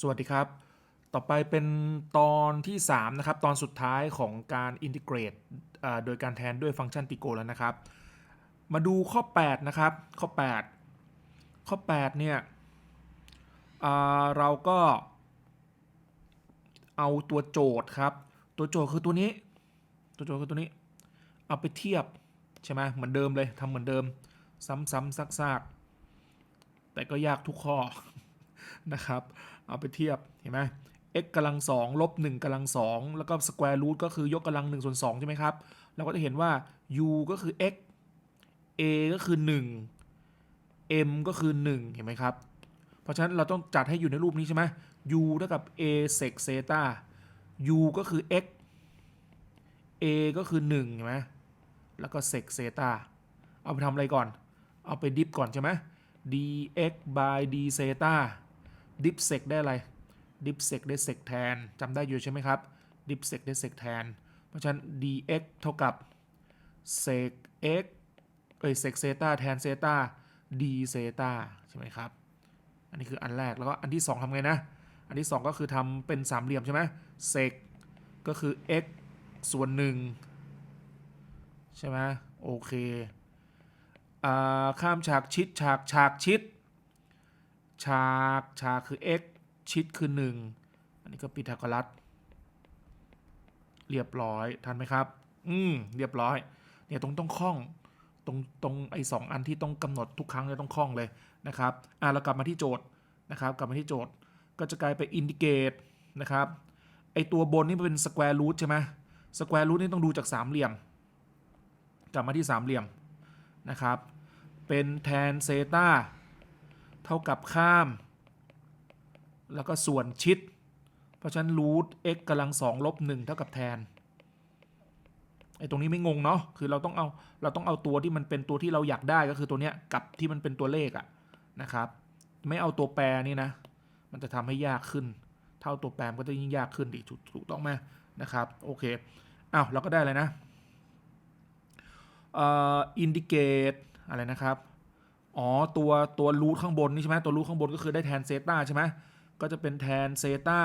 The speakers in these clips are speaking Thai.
สวัสดีครับ ต่อไปเป็นตอนที่3นะครับ ตอนสุดท้ายของการอินทิเกรตโดยการแทนด้วยฟังก์ชันปิโกแล้วนะครับ มาดูข้อ 8 นะครับ ข้อ 8 ข้อ 8 เนี่ยเราก็เอาตัวโจทย์ครับ ตัวโจทย์คือตัวนี้ ตัวโจทย์คือตัวนี้ เอาไปเทียบ ใช่ไหมเหมือนเดิมเลยทำเหมือนเดิม ซ้ำๆซากๆ แต่ก็ยากทุกข้อนะครับ เอาไปเทียบเห็นไหม x กำลังสองลบ1กำลังสองแล้วก็ square root ก็คือยกกำลัง1ส่วน2ใช่ไหมครับ เราก็จะเห็นว่า u ก็คือ x a ก็คือ 1 m ก็คือ 1 เห็นไหมครับ เพราะฉะนั้นเราต้องจัดให้อยู่ในรูปนี้ใช่ไหม u เท่ากับ a sec theta u ก็คือ x a ก็คือ1เห็นไหมแล้วก็ sec theta เอาไปทำอะไรก่อน เอาไปดิฟก่อนใช่ไหม dx by d theta ดิฟเซกได้อะไรดิฟเซกได้เซกแทนจำได้อยู่ใช่ไหมครับดิฟเซกได้เซกแทน เพราะฉะนั้น dx เท่ากับเซก x เอ้ยเซกเซตาแทนเซตา d เซตาใช่ไหมครับ อันนี้คืออันแรกแล้วก็อันที่ 2ทำไงนะ อันที่ 2 ก็คือทำเป็นสามเหลี่ยมใช่ไหมเซกก็คือ x ส่วน1ใช่ไหมโอเค อ่า ข้ามฉากชิดฉากฉากชิด ฉากฉากคือ x ชิดคือ1อันนี้ก็พีทาโกรัส เรียบร้อย ทันไหมครับ อืม เรียบร้อย เนี่ยตรงต้องคล่อง ตรงตรงไอ้สองอันที่ต้องกำหนดทุกครั้งเนี่ยต้องคล่องเลยนะครับ อะเรากลับมาที่โจทย์นะครับ กลับมาที่โจทย์ ก็จะกลายไปอินดิเกตนะครับ ไอตัวบนนี่มันเป็นสแควร์รูทใช่ไหมสแควร์รูทนี่ต้องดูจากสามเหลี่ยม กลับมาที่สามเหลี่ยมนะครับ เป็นแทนเซตา เท่ากับข้าม แล้วก็ส่วนชิด เพราะฉะนั้นรูท x กำลังสองลบหนึ่งเท่ากับแทนไอ้ตรงนี้ไม่งงเนาะ คือเราต้องเอา เราต้องเอาตัวที่มันเป็นตัวที่เราอยากได้ก็คือตัวเนี้ยกับที่มันเป็นตัวเลขอะนะครับ ไม่เอาตัวแปรนี่นะ มันจะทำให้ยากขึ้น เท่าตัวแปรก็จะยิ่งยากขึ้นดิถูกต้องไหมนะครับ โอเคอ้าวเราก็ได้เลยนะเอ่อ indicate อะไรนะครับ อ๋อตัวตัวรูทข้างบนนี่ใช่ไหมตัวรูทข้างบนก็คือได้แทนเซตาใช่ไหมก็จะเป็นแทนเซตา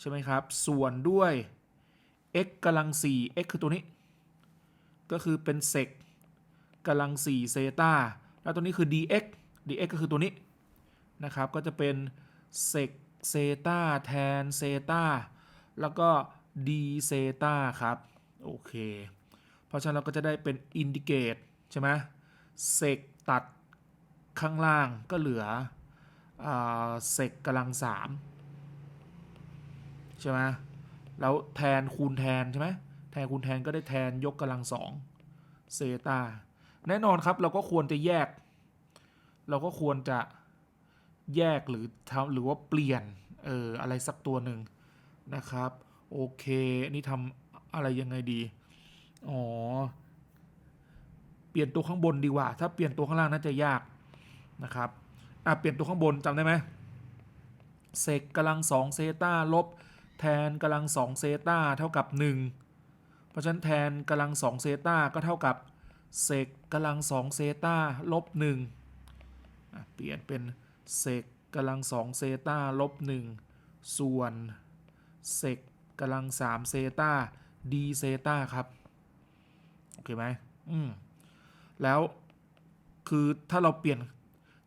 ใช่ไหมครับ ส่วนด้วย x กำลัง 4 x คือตัวนี้ ก็คือเป็นเซกกำลัง4เซตาแล้วตัวนี้คือ dx dx ก็คือตัวนี้นะครับ ก็จะเป็นเซกเซตาแทนเซตาแล้วก็ d เซตาครับ โอเค เพราะฉะนั้นเราก็จะได้เป็นอินดิเกตใช่ไหมเซก ตัดข้างล่างก็เหลือเซกกำลังสามใช่ไหมแล้วแทนคูณแทนใช่ไหมแทนคูณแทนก็ได้แทนยกกำลังสองเซตาแน่นอนครับเราก็ควรจะแยก เราก็ควรจะแยกหรือทำหรือว่าเปลี่ยนเอออะไรสักตัวหนึ่งนะครับ โอเคนนี้ทำอะไรยังไงดี อ๋อ ปลี่ยนตัวข้างบนดีกว่า ถ้าเปลี่ยนตัวข้างล่างน่าจะยากนะครับอะเปลี่ยนตัวข้างบนจำได้ไหมเซกกำลังสองเซตาลบ แทนกำลังสองเซตาเท่ากับ 1 เพราะฉะนั้นแทนกำลังสองเซตาก็เท่ากับเซกกำลังสองเซตาลบ1อะเปลี่ยนเป็นเซกกำลังสองเซตาลบ1ส่วนเซกกำลังสามเซตาดีเซตาครับ โอเคไหมอืม แล้วคือถ้าเราเปลี่ยน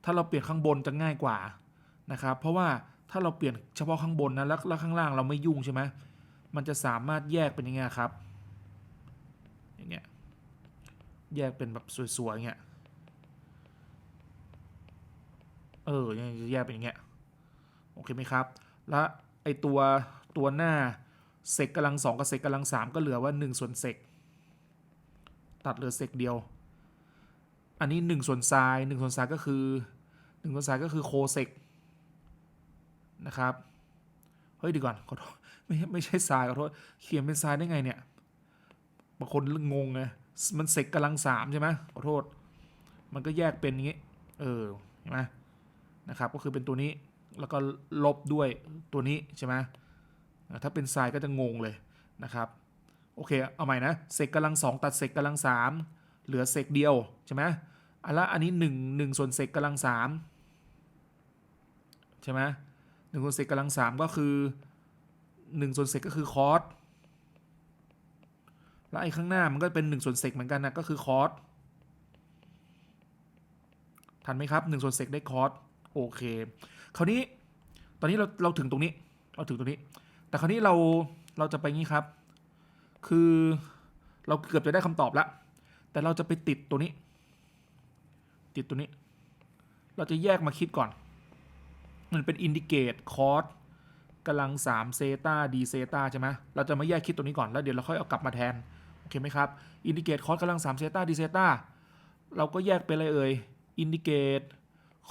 ถ้าเราเปลี่ยนข้างบนจะง่ายกว่านะครับ เพราะว่าถ้าเราเปลี่ยนเฉพาะข้างบนนะแล้วข้างล่างเราไม่ยุ่งใช่ไหมมันจะสามารถแยกเป็นยังไงครับอย่างเงี้ยแยกเป็นแบบสวยๆอย่างเงี้ยเออยังจะแยกเป็นอย่างเงี้ยโอเคไหมครับ แล้วไอตัวตัวหน้าเซกกำลังสองกับเซกกำลังสามก็เหลือว่า1ส่วนเซกตัดเหลือเซกเดียว อันนี้1ส่วนไซน์1ส่วนไซน์ก็คือ1ส่วนไซน์ก็คือโคเซกนะครับ เฮ้ยดีก่อนขอโทษไม่ไม่ใช่ไซน์ขอโทษเขียนเป็นไซน์ได้ไงเนี่ยบางคนงงไงมันเซกกำลังสามใช่ไหมขอโทษ มันก็แยกเป็นอย่างงี้ เออเห็นไหมนะครับก็คือเป็นตัวนี้แล้วก็ลบด้วยตัวนี้ใช่ไหมถ้าเป็นไซน์ก็จะงงเลยนะครับ โอเค เอาใหม่นะเซกกำลังสองตัดเซกกำลังสาม เหลือเซกเดียวใช่ไหมอันละอันนี้หนึ่งหนึ่งส่วนเซกกำลังสามใช่ไหมหนึ่งส่วนเศษกำลังสามก็คือหนึ่งส่วนเศษก็คือคอสแล้วไอ้ข้างหน้ามันก็เป็นหนึ่งส่วนเศษเหมือนกันนะก็คือคอสทันไหมครับหนึ่งส่วนเศษได้คอสโอเค คราวนี้ตอนนี้เราเราถึงตรงนี้เราถึงตรงนี้ แต่คราวนี้เราเราจะไปงี้ครับ คือเราเกือบจะได้คำตอบแล้ว แต่เราจะไปติดตัวนี้ ติดตัวนี้ เราจะแยกมาคิดก่อน มันเป็นอินดิเกตคอร์สกำลัง3เซตาดีเซตาใช่ไหมเราจะมาแยกคิดตัวนี้ก่อนแล้วเดี๋ยวเราค่อยเอากลับมาแทน โอเคไหมครับ อินดิเกตคอร์สกำลัง3เซตาดีเซตาเราก็แยกไปเลยเอ่ย อินดิเกต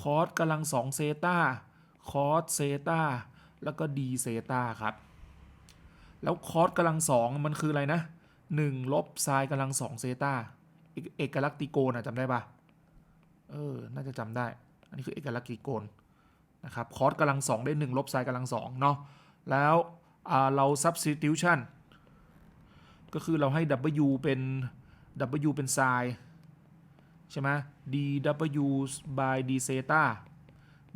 คอร์สกำลัง2เซตาคอร์สเซตาแล้วก็ดีเซตาครับ แล้วคอร์สกำลังสองมันคืออะไรนะ1ลบไซน์กำลังสองเซตา เอกลักษณ์ตรีโกณอะจำได้ปะเออ น่าจะจำได้ อันนี้คือเอกลักษณ์ตรีโกณนะครับ คอร์สกำลังสองได้1ลบไซน์กำลังสองเนาะ แล้วเรา substitution ก็คือเราให้ w เป็น w เป็นไซน์ใช่ไหม dw by d เซตา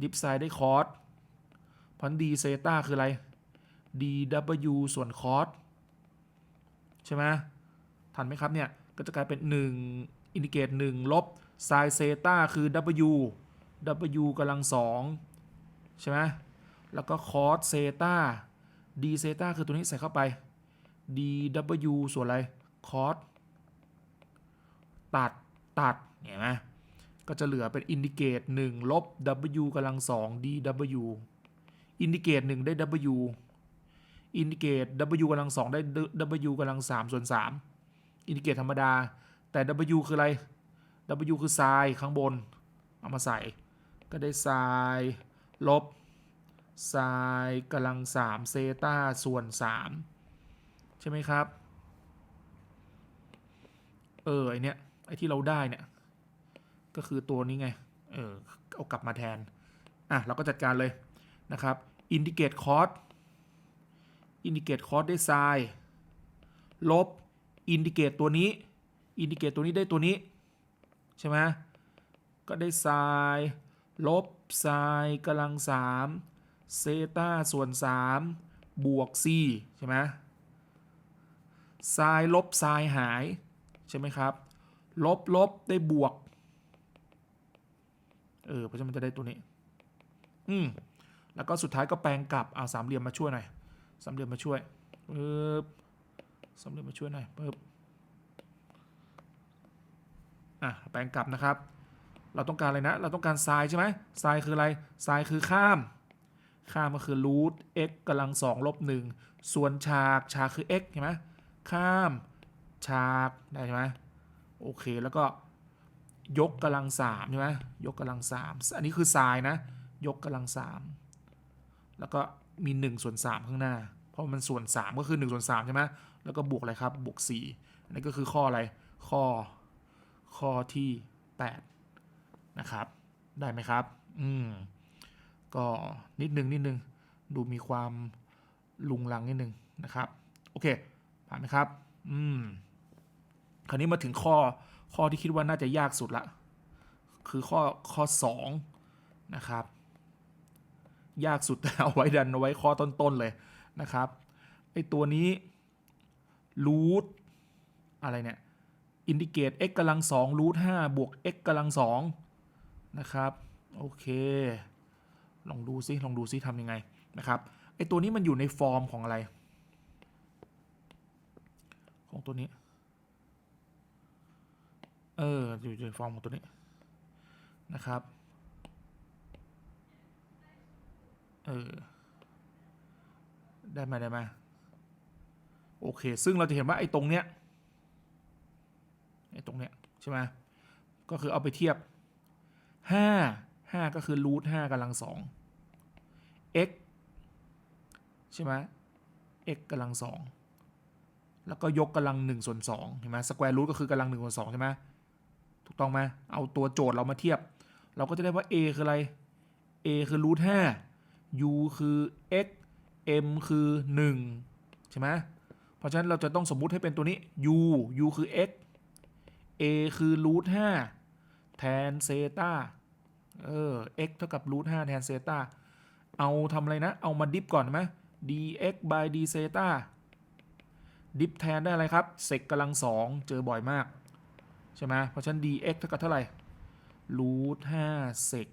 ดิฟไซน์ได้คอร์สพัน d เซตาคืออะไร dw ส่วนคอสใช่ไหมทันไหมครับเนี่ย ก็จะกลายเป็น 1 อินดิเกต1ลบไซเซตาคือ w w กำลัง2ใช่ไหมแล้วก็คอสเซตา d เซตาคือตัวนี้ใส่เข้าไป dw ส่วนอะไรคอสตัดตัดเห็นไหมก็จะเหลือเป็นอินดิเกต1ลบ w กำลัง2 dw อินดิเกต1ได้ w อินดิเกต w กำลังสองได้ w กำลังสามส่วนสาม อินดิเกตธรรมดา แต่ w คืออะไร w คือไซน์ข้างบน เอามาใส่ ก็ได้ไซน์ลบไซน์กำลังสามเซตาส่วนสามใช่ไหมครับ เออ ไอเนี้ยไอที่เราได้เนี่ย ก็คือตัวนี้ไง เออ เอากลับมาแทน อะ เราก็จัดการเลยนะครับอินดิเกตคอร์สอินดิเกตคอร์สได้ไซน์ลบ อินดิเกตตัวนี้ อินดิเกตตัวนี้ได้ตัวนี้ ใช่ไหมก็ได้ไซน์ลบไซน์กำลังสามเซตาส่วนสามบวก c ใช่ไหมไซน์ลบไซน์หาย ใช่ไหมครับ ลบลบได้บวก เออ เพราะฉะนั้นมันจะได้ตัวนี้ อืมแล้วก็สุดท้ายก็แปลงกลับ เอาสามเหลี่ยมมาช่วยหน่อย สามเหลี่ยมมาช่วยปึ๊บ สามเหลี่ยมาช่วยหน่อยปึ๊บอะแปลงกลับนะครับ เราต้องการอะไรนะ เราต้องการไซน์ใช่ไหมไซน์คืออะไรไซน์คือข้าม ข้ามก็คือรูท x กำลังสองลบหนึ่งส่วนฉากฉากคือ x เห็นไหมข้ามฉากได้ใช่ไหมโอเคแล้วก็ยกกำลังสามใช่ไหมยกกำลังสามอันนี้คือไซน์นะ ยกกำลังสามแล้วก็มี1ส่วน3ข้างหน้า เพราะมันส่วน 3 ก็คือ1ส่วน3ใช่ไหม แล้วก็บวกอะไรครับ บวก4อันนี้ก็คือข้ออะไร ข้อ ข้อที่ 8 นะครับ ได้ไหมครับ อืม ก็นิดนึงนิดนึง ดูมีความลุงลังนิดนึงนะครับ โอเค ผ่านไหมครับ อืม คราวนี้มาถึงข้อ ข้อที่คิดว่าน่าจะยากสุดละ คือข้อ ข้อ 2 นะครับ ยากสุดแต่เอาไว้ดันเอาไว้ข้อต้นๆเลยนะครับ ไอตัวนี้ รูทอะไรเนี่ยอินดิเกต x กำลังสองรูทห้าบวก x กำลังสองนะครับ โอเค ลองดูซิ ลองดูซิทำยังไงนะครับ ไอตัวนี้มันอยู่ในฟอร์มของอะไร ของตัวนี้ เออ อยู่ในฟอร์มของตัวนี้นะครับ เออ ได้ไหมได้ไหม โอเค ซึ่งเราจะเห็นว่าไอ้ตรงเนี้ยไอ้ตรงเนี้ยใช่ไหมก็คือเอาไปเทียบห้าห้าก็คือรูทห้ากำลังสอง x ใช่ไหม x กำลังสองแล้วก็ยกกำลังหนึ่งส่วนสองเห็นไหมสแควร์รูทก็คือกำลังหนึ่งส่วนสองใช่ไหมถูกต้องไหมเอาตัวโจทย์เรามาเทียบ เราก็จะได้ว่า a คืออะไร a คือรูทห้า u คือ x m คือ 1 ใช่ไหม เพราะฉะนั้นเราจะต้องสมมุติให้เป็นตัวนี้ u u คือ x a คือรูท5แทนเซตาเออ x เท่ากับรูท5แทนเซตาเอาทำอะไรนะ เอามาดิฟก่อนไหม dx by d เซตาดิฟแทนได้อะไรครับเซกกำลังสองเจอบ่อยมาก ใช่ไหมเพราะฉะนั้น dx เท่ากับเท่าไหร่รูทห้าเซก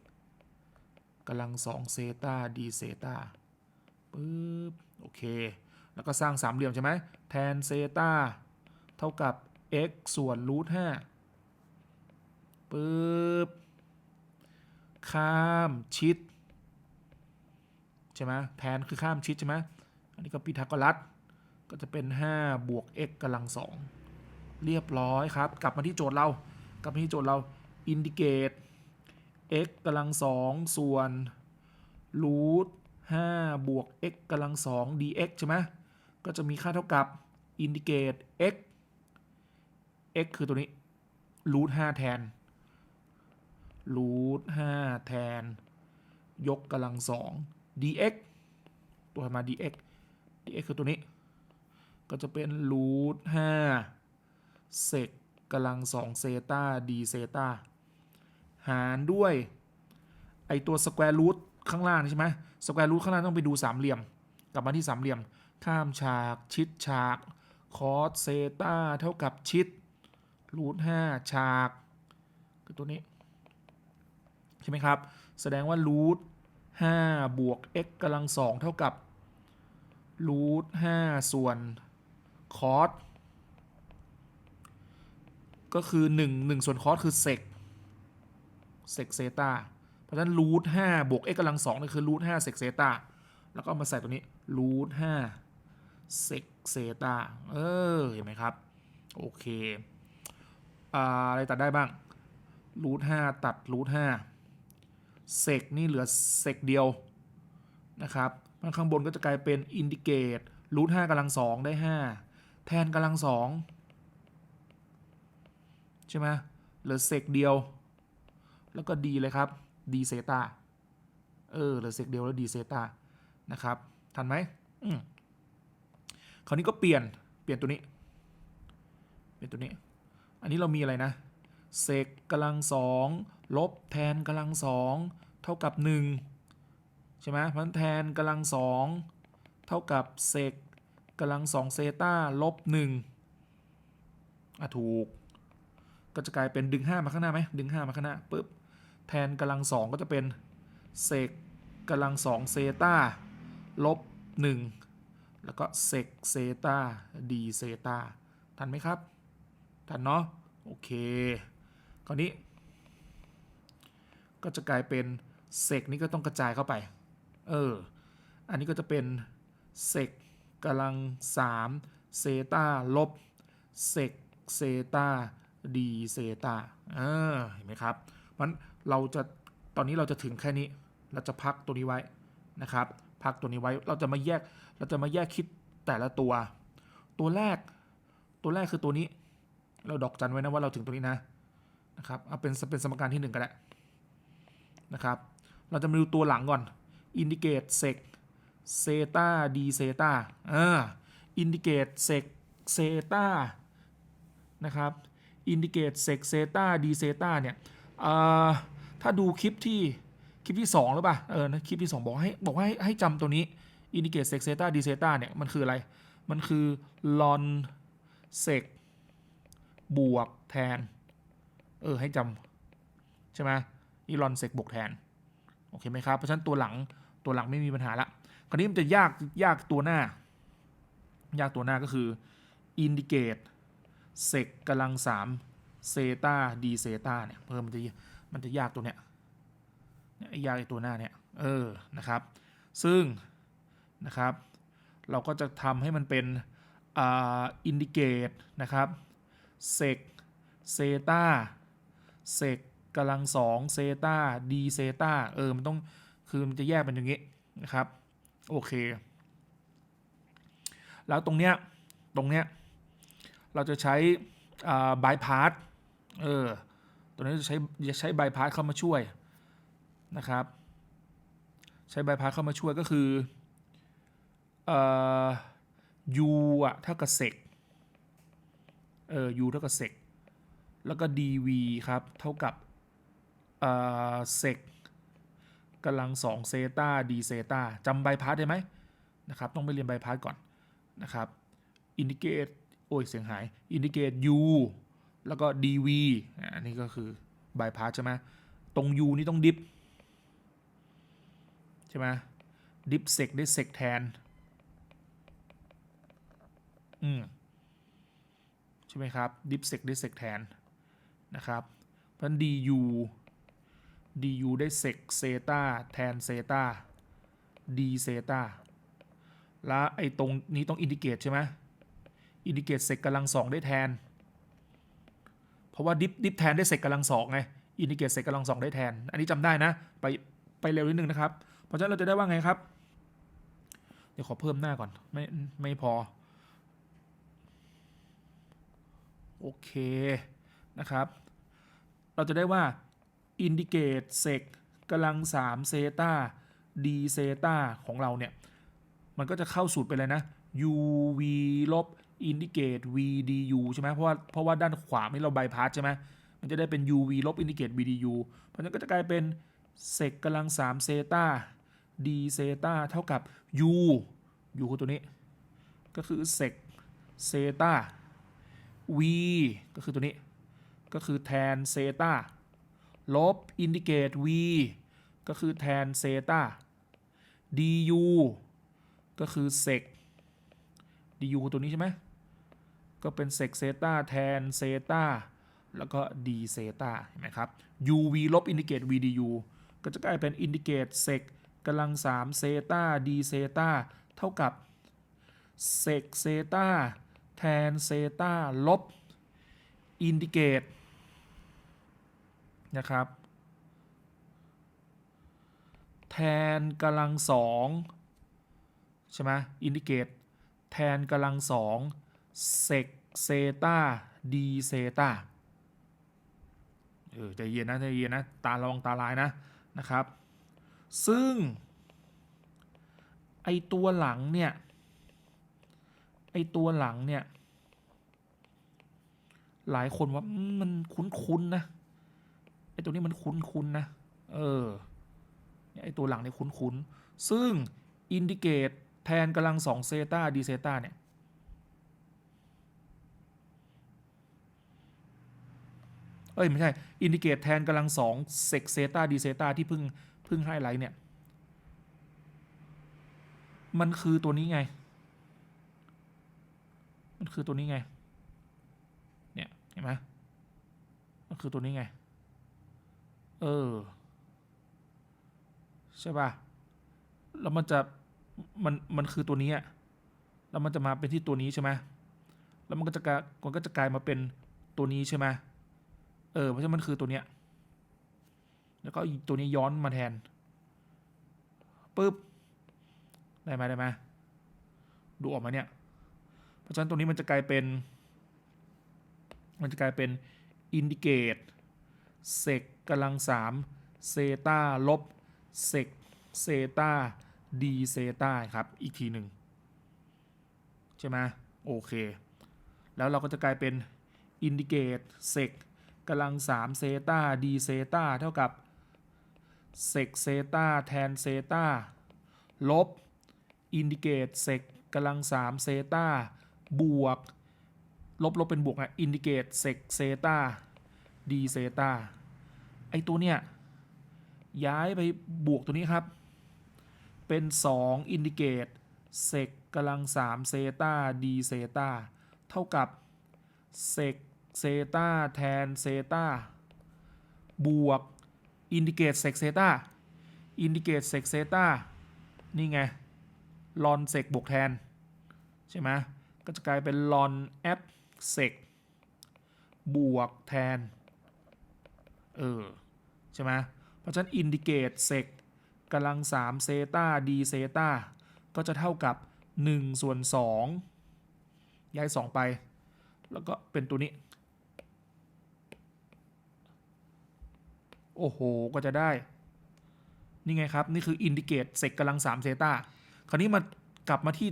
กำลังสองเซตา d เซตาปึ๊บ โอเค แล้วก็สร้างสามเหลี่ยมใช่ไหมแทนเซตาเท่ากับ x ส่วนรูทห้าปึ๊บข้ามชิดใช่ไหมแทนคือข้ามชิดใช่ไหมอันนี้ก็พีทาโกรัสก็จะเป็น 5 บวก x กำลังสองเรียบร้อยครับ กลับมาที่โจทย์เรา กลับมาที่โจทย์เราอินดิเกต x กำลังสองส่วนรูท5บวก x กำลังสอง dx ใช่ไหม ก็จะมีค่าเท่ากับอินดิเกต x x คือตัวนี้รูท5แทนรูทห้าแทน ยกกำลังสอง dx ตัวมา dx dx คือตัวนี้ ก็จะเป็นรูทห้าเซกกำลังสองเซตา d เซตาหารด้วย ไอตัวสแควร์รูทข้างล่างใช่ไหมสแควร์รูทข้างล่างต้องไปดูสามเหลี่ยม กลับมาที่สามเหลี่ยม ข้ามฉาก ชิดฉาก คอสเซตาเท่ากับชิดรูทห้าฉาก คือตัวนี้ ใช่ไหมครับ แสดงว่ารูท5บวก x กำลังสองเท่ากับรูท5ส่วนคอสก็คือ1 1ส่วนคอสคือเซกเซกเซตาเพราะฉะนั้นรูท5บวก x กำลังสองนี่คือรูท5เซกเซตาแล้วก็มาใส่ตัวนี้รูท5 เซกเซตาเออ เห็นไหมครับ โอเคอ่าอะไรตัดได้บ้างรูท5ตัดรูท5เซกนี่เหลือเซกเดียวนะครับมันข้างบนก็จะกลายเป็นอินดิเกตรูท5กำลังสองได้5แทนกำลังสองใช่ไหมเหลือเซกเดียว แล้วก็ดีเลยครับดีเซตาเออเหลือเซกเดียวแล้วดีเซตานะครับ ทันไหมอืม คราวนี้ก็เปลี่ยนเปลี่ยนตัวนี้ เปลี่ยนตัวนี้ อันนี้เรามีอะไรนะเซกกำลังสองลบแทนกำลังสองเท่ากับ1ใช่ไหมเพราะฉะนั้นแทนกำลังสองเท่ากับเซกกำลังสองเซตาลบ1อะถูก ก็จะกลายเป็นดึง 5 มาข้างหน้าไหมดึง 5 มาข้างหน้าปุ๊บแทนกำลังสองก็จะเป็นเซกกำลังสองเซตาลบ1 แล้วก็เซกเซตาดีเซตาทันไหมครับ ทันเนาะโอเคคราวนี้ ก็จะกลายเป็นเซกนี้ก็ต้องกระจายเข้าไป เออ อันนี้ก็จะเป็นเซกกำลัง3เซตาลบเซกเซตาดีเซตาเออเห็นไหมครับมันเราจะตอนนี้เราจะถึงแค่นี้ เราจะพักตัวนี้ไว้นะครับ พักตัวนี้ไว้เราจะมาแยก เราจะมาแยกคิดแต่ละตัว ตัวแรก ตัวแรกคือตัวนี้ เราดอกจันไว้นะว่าเราถึงตัวนี้นะนะครับเอาเป็นเป็นสมการที่ 1 ก็ได้นะครับ เราจะมาดูตัวหลังก่อน indicate sec เซตาดีเซตาอ่า indicate sec เซตานะครับ indicate sec เซตาดีเซตาเนี่ยถ้าดูคลิปที่คลิปที่ 2 หรือเปล่าเออนะคลิปที่ 2 บอกให้บอกว่าให้ให้จำตัวนี้ indicate sec เซตาดีเซตาเนี่ยมันคืออะไร มันคือ ln sec บวกแทน เออ ให้จำใช่ไหมนี่ลอนเซกบวกแทน โอเคไหมครับ เพราะฉะนั้นตัวหลังตัวหลังไม่มีปัญหาละ คราวนี้มันจะยากยากตัวหน้า ยากตัวหน้าก็คือ indicate sec กำลังสามเซตาดีเซตาเนี่ยเพิ่มมันจะมันจะยากตัวเนี้ยยากไอตัวหน้าเนี่ย เออ นะครับ ซึ่ง นะครับ เราก็จะทำให้มันเป็นอ่า indicate นะครับเซกเซตาเซกกำลังสองเซตาดีเซตาเออ มันต้อง คือมันจะแยกเป็นอย่างนี้นะครับ โอเค แล้วตรงเนี้ย ตรงเนี้ย เราจะใช้บายพาสเออ ตัวนี้จะใช้ จะใช้บายพาสเข้ามาช่วยนะครับ ใช้บายพาสเข้ามาช่วยก็คือ เอ่อ u อะเท่ากับเซกเออ u เท่ากับ sec แล้วก็ dv ครับ เท่ากับเอ่อ sec กำลัง2เซตาดีเซตาจำใบพัดได้ไหมนะครับ ต้องไปเรียนใบพัดก่อนนะครับอินดิเกตโอ้ยเสียงหายอินดิเกต u แล้วก็ dv อันนี้ก็คือใบพัดใช่ไหมตรง u นี่ต้องดิฟใช่ไหมดิฟเซกได้เซกแทน อืมใช่ไหมครับดิฟเซกได้เซกแทนนะครับ เพราะฉะนั้น du du ได้เซกเซตาแทนเซตา d เซตาแล้วไอ้ตรงนี้ต้องอินดิเกตใช่ไหมอินดิเกตเซกกำลังสองได้แทน เพราะว่าดิฟดิฟแทนได้เซกกำลังสองไงอินดิเกตเซกกำลังสองได้แทน อันนี้จำได้นะ ไปไปเร็วนิดนึงนะครับ เพราะฉะนั้นเราจะได้ว่าไงครับ เดี๋ยวขอเพิ่มหน้าก่อน ไม่ไม่พอ โอเคนะครับ เราจะได้ว่า indicate sec กำลัง3เซตา d เซตาของเราเนี่ย มันก็จะเข้าสูตรไปเลยนะ uv ลบ indicate vdu ใช่ไหมเพราะว่าเพราะว่าด้านขวาไม่เราใบพาสใช่ไหมมันจะได้เป็น uv ลบ indicate vdu เพราะฉะนั้นก็จะกลายเป็น sec กำลัง3เซตา d เซตาเท่ากับ u u คือตัวนี้ ก็คือ sec เซตา v ก็คือตัวนี้ ก็คือแทนเซตาลบอินดิเกต v ก็คือแทนเซตา du ก็คือเซก du ตัวนี้ใช่ไหมก็เป็นเซกเซตาแทนเซตาแล้วก็ d เซตาเห็นไหมครับ uv ลบอินดิเกต v du ก็จะกลายเป็นอินดิเกตเซกกำลัง3เซตา d เซตาเท่ากับเซกเซตา แทนเซตาลบอินดิเกตนะครับ แทนกำลังสองใช่ไหมอินดิเกตแทนกำลังสองเซกเซตาดีเซตาเออใจเย็นนะใจเย็นนะตาระวังตาลายนะนะครับ ซึ่ง ไอตัวหลังเนี่ย ตัวหลังเนี่ย หลายคนว่ามันคุ้นๆนะไอตัวนี้มันคุ้นๆนะ เออไอตัวหลังเนี่ยคุ้นๆ ซึ่งอินดิเกตแทนกำลังสองเซตาดีเซตาเนี่ย เอ้ย ไม่ใช่ อินดิเกตแทนกำลังสองเซกเซตาดีเซตาที่เพิ่งเพิ่งให้ไลท์เนี่ย มันคือตัวนี้ไง มันคือตัวนี้ไง เนี่ยเห็นไหมมันคือตัวนี้ไง เออ ใช่ป่ะ แล้วมันจะมันมันคือตัวนี้อะแล้วมันจะมาเป็นที่ตัวนี้ใช่ไหมแล้วมันก็จะกลายมันก็จะกลายมาเป็นตัวนี้ใช่ไหมเออเพราะฉะนั้นมันคือตัวเนี้ย แล้วก็ตัวนี้ย้อนมาแทนปึ๊บได้ไหมได้ไหมดูออกมาเนี่ย ราะฉะนั้นตรงนี้มันจะกลายเป็น มันจะกลายเป็น indicate sec กำลังสามเซตาลบ sec เซตา d เซตาครับ อีกทีหนึ่งใช่ไหมโอเค แล้วเราก็จะกลายเป็น indicate sec กำลังสามเซตา d เซตาเท่ากับ sec เซตาแทนเซตาลบ indicate sec กำลังสามเซตา บวก ลบลบเป็นบวกนะ indicate sec เซตา d เซตาไอตัวเนี้ยย้ายไปบวกตัวนี้ครับ เป็น2 indicate sec กำลัง3เซตา d เซตาเท่ากับ sec เซตาแทนเซตาบวก indicate sec เซตา indicate sec เซตานี่ไงลอนเซกบวกแทน ใช่ไหม ก็จะกลายเป็นลอนแอปเซกบวกแทน เออ ใช่ไหมเพราะฉะนั้น indicate sec กำลัง3เซตา d เซตาก็จะเท่ากับ 1 ส่วน 2 ย้าย 2 ไป แล้วก็เป็นตัวนี้ โอ้โห ก็จะได้ นี่ไงครับ นี่คือ indicate sec กำลัง3เซตาคราวนี้มากลับมาที่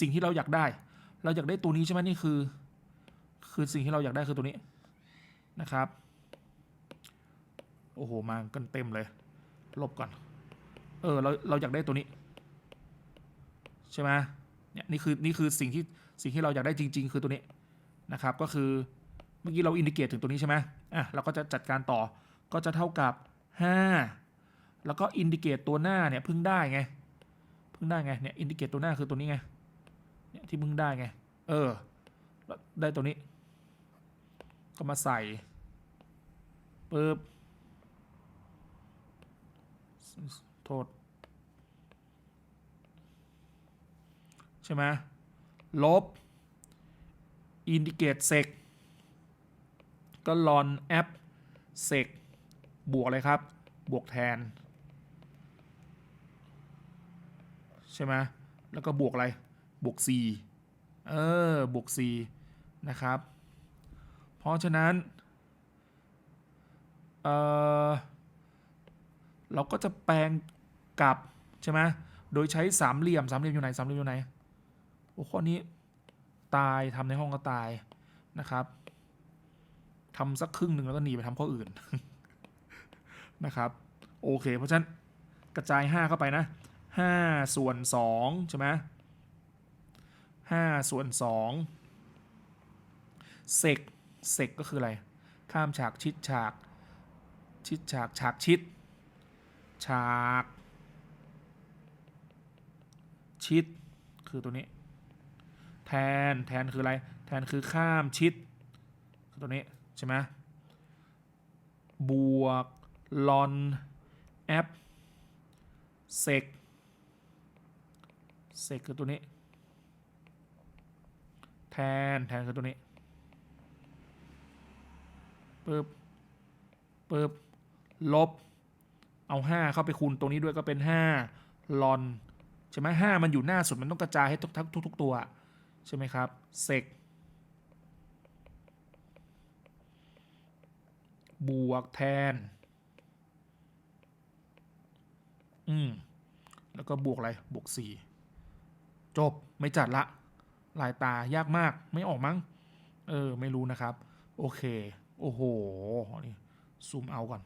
สิ่งที่เราอยากได้ เราอยากได้ตัวนี้ใช่ไหมนี่คือ คือสิ่งที่เราอยากได้คือตัวนี้นะครับ โอ้โห มากันเต็มเลย ลบก่อน เออ เรา เราอยากได้ตัวนี้ ใช่ไหมเนี่ยนี่คือ นี่คือสิ่งที่ สิ่งที่เราอยากได้จริง ๆ คือตัวนี้นะครับ ก็คือ เมื่อกี้เราอินดิเกตถึงตัวนี้ใช่ไหมอะ เราก็จะจัดการต่อ ก็จะเท่ากับ 5 แล้วก็อินดิเกตตัวหน้าเนี่ยเพิ่งได้ไง เพิ่งได้ไง เนี่ย อินดิเกตตัวหน้าคือตัวนี้ไง เนี่ยที่เพิ่งได้ไง เออ ได้ตัวนี้ ก็มาใส่ปึ๊บโทษ ใช่ไหมลบ indicate sec ก็ lon app sec บวกอะไรครับ บวกแทน ใช่ไหมแล้วก็บวกอะไร บวก c เออบวก c นะครับ เพราะฉะนั้นเออเราก็จะแปลงกลับ ใช่ไหมโดยใช้สามเหลี่ยมสามเหลี่ยมอยู่ไหนสามเหลี่ยมอยู่ไหนโอ้ข้อนี้ตายทำในห้องก็ตายนะครับทำสักครึ่งหนึ่งแล้วก็หนีไปทำข้ออื่นนะครับโอเค เพราะฉะนั้นกระจาย 5 เข้าไปนะ 5 ส่วน2ใช่ไหม 5 ส่วน2เซกเซกก็คืออะไร ข้ามฉากชิดฉาก ชิดฉากฉากชิด ฉาก ชิด คือตัวนี้ แทน แทนคืออะไร แทนคือข้ามชิด คือตัวนี้ ใช่ไหมบวกลอนแอปเซกเซกคือตัวนี้ แทนแทนคือตัวนี้ปึ๊บปึ๊บลบ เอา 5 เข้าไปคูณตรงนี้ด้วยก็เป็น 5 ลอน ใช่ไหมห้ามันอยู่หน้าสุดมันต้องกระจายให้ทุกทั้งทุกตัว ใช่ไหมครับ เซกบวกแทน อืม แล้วก็บวกอะไร บวกสี่จบ ไม่จัดละ ลายตายากมากไม่ออกมั้ง เออ ไม่รู้นะครับ โอเค โอ้โห นี่ซูมเอาก่อน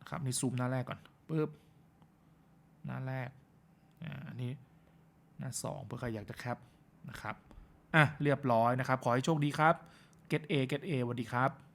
นะครับนี่ซูมหน้าแรกก่อนปึ๊บหน้าแรกอ่าอันนี้หน้า 2 เพื่อใครอยากจะแคปนะครับ อะ เรียบร้อยนะครับ ขอให้โชคดีครับ get A get A สวัสดีครับ